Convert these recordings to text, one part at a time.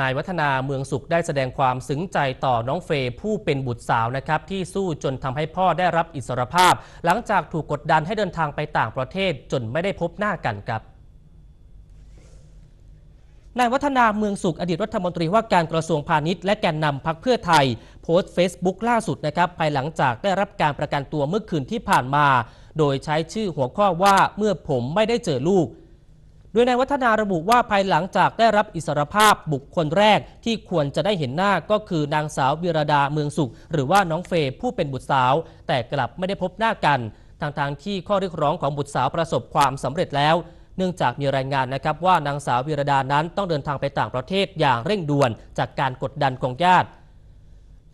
นายวัฒนาเมืองสุขได้แสดงความซึ้งใจต่อน้องเฟย์ผู้เป็นบุตรสาวนะครับ ที่สู้จนทำให้พ่อได้รับอิสรภาพ หลังจากถูกกดดันให้เดินทางไปต่างประเทศจนไม่ได้พบหน้ากันครับนายวัฒนาเมืองสุขอดีตรัฐมนตรีว่าการกระทรวงพาณิชย์และแกนนำพักเพื่อไทย โพสต์เฟซบุ๊กล่าสุดนะครับภายหลังจากได้รับการประกันตัวเมื่อคืนที่ผ่านมา โดยใช้ชื่อหัวข้อว่าเมื่อผมไม่ได้เจอลูก โดยนายวัฒนาระบุว่าภายหลังจากได้รับอิสรภาพบุคคลแรกที่ควรจะได้เห็นหน้าก็คือนางสาววิรดาเมืองสุข หรือว่าน้องเฟย์ผู้เป็นบุตรสาว แต่กลับไม่ได้พบหน้ากันทางทางที่ข้อเรียกร้องของบุตรสาวประสบความสำเร็จแล้ว เนื่องจากมีรายงานนะครับว่านางสาววิรดานั้นต้องเดินทางไปต่างประเทศอย่างเร่งด่วนจากการกดดันของญาติ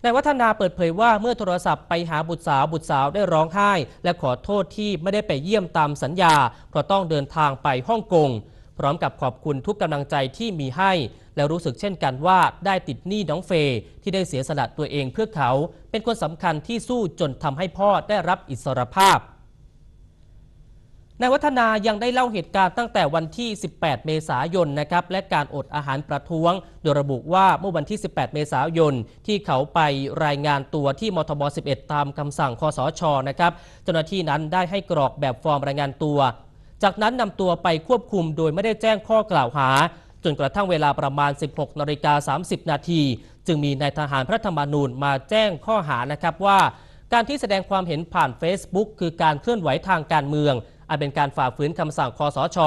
นายวัฒนาเปิดเผยว่าเมื่อโทรศัพท์ไปหาบุตรสาวบุตรสาวได้ร้องไห้ และขอโทษที่ไม่ได้ไปเยี่ยมตามสัญญา เพราะต้องเดินทางไปฮ่องกง พร้อมกับขอบคุณทุกกำลังใจที่มีให้ และรู้สึกเช่นกันว่าได้ติดหนี้น้องเฟย์ที่ได้เสียสละตัวเองเพื่อเขา เป็นคนสำคัญที่สู้จนทำให้พ่อได้รับอิสรภาพ นายวัฒนายังได้เล่าเหตุการณ์ตั้งแต่วันที่ 18 เมษายนนะครับและการอดอาหารประท้วง โดยระบุว่าเมื่อวันที่ 18 เมษายน ที่เขาไปรายงานตัวที่มทบ 11 ตามคำสั่งคอสชนะครับเจ้าหน้าที่นั้นได้ให้กรอกแบบฟอร์มรายงานตัว จากนั้นนำตัวไปควบคุมโดยไม่ได้แจ้งข้อกล่าวหา จนกระทั่งเวลาประมาณ 16 นาฬิกา 30 นาที จึงมีนายทหารพระธรรมนูญมาแจ้งข้อหานะครับว่า การที่แสดงความเห็นผ่าน Facebook คือการเคลื่อนไหวทางการเมือง อาจเป็นการฝ่าฝืนคำสั่งคอสช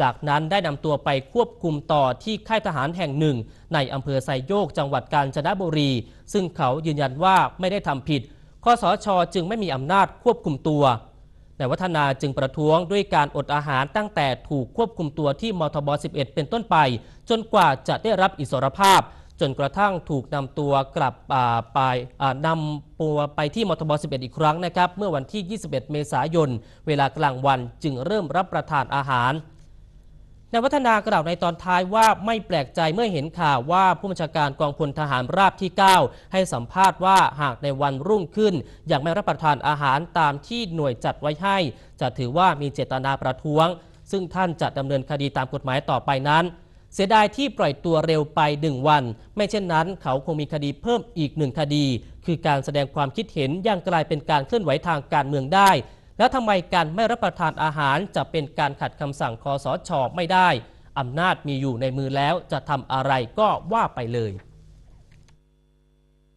จากนั้นได้นำตัวไปควบคุมต่อที่ค่ายทหารแห่งหนึ่ง ในอำเภอไซโยกจังหวัดกาญจนบุรี ซึ่งเขายืนยันว่าไม่ได้ทำผิดคอสช จึงไม่มีอำนาจควบคุมตัวนายวัฒนาจึงประท้วงด้วยการอดอาหารตั้งแต่ถูกควบคุมตัวที่มทบ 11 เป็นต้นไป จนกว่าจะได้รับอิสรภาพ จนกระทั่งถูกนำตัวกลับไปนำตัวไปที่มทบ 11 อีกครั้งนะครับ เมื่อวันที่ 21 เมษายน เวลากลางวันจึงเริ่มรับประทานอาหารนายวัฒนากล่าวในตอนท้ายว่าไม่แปลกใจเมื่อเห็นข่าวว่าผู้บัญชาการกองพลทหารราบที่ 9 ให้สัมภาษณ์ว่าหากในวันรุ่งขึ้น ยังไม่รับประทานอาหารตามที่หน่วยจัดไว้ให้ จะถือว่ามีเจตนาประท้วง ซึ่งท่านจะดำเนินคดีตามกฎหมายต่อไปนั้น เสียดายที่ปล่อยตัวเร็วไปหนึ่งวัน ไม่เช่นนั้น เขาคงมีคดีเพิ่มอีกหนึ่งคดี คือการแสดงความคิดเห็นยังกลายเป็นการเคลื่อนไหวทางการเมืองได้ แล้วทำไมการไม่รับประทานอาหารจะเป็นการขัดคำสั่งคอสชไม่ได้อำนาจมีอยู่ในมือแล้วจะทำอะไรก็ว่าไปเลย